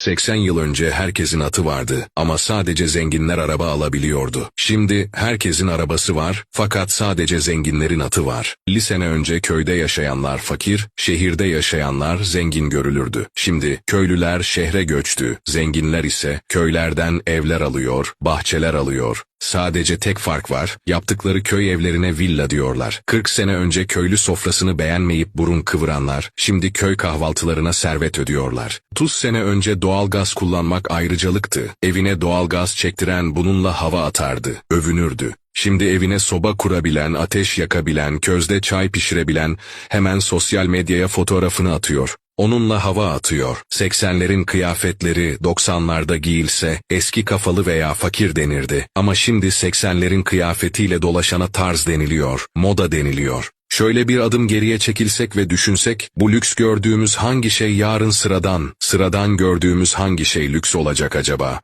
80 yıl önce herkesin atı vardı ama sadece zenginler araba alabiliyordu. Şimdi herkesin arabası var fakat sadece zenginlerin atı var. 50 sene önce köyde yaşayanlar fakir, şehirde yaşayanlar zengin görülürdü. Şimdi köylüler şehre göçtü, zenginler ise köylerden evler alıyor, bahçeler alıyor. Sadece tek fark var, yaptıkları köy evlerine villa diyorlar. 40 sene önce köylü sofrasını beğenmeyip burun kıvıranlar, şimdi köy kahvaltılarına servet ödüyorlar. 30 sene önce doğalgaz kullanmak ayrıcalıktı. Evine doğalgaz çektiren bununla hava atardı, övünürdü. Şimdi evine soba kurabilen, ateş yakabilen, közde çay pişirebilen hemen sosyal medyaya fotoğrafını atıyor. Onunla hava atıyor. 80'lerin kıyafetleri 90'larda giyilse eski kafalı veya fakir denirdi. Ama şimdi 80'lerin kıyafetiyle dolaşana tarz deniliyor, moda deniliyor. Şöyle bir adım geriye çekilsek ve düşünsek, bu lüks gördüğümüz hangi şey yarın sıradan, sıradan gördüğümüz hangi şey lüks olacak acaba?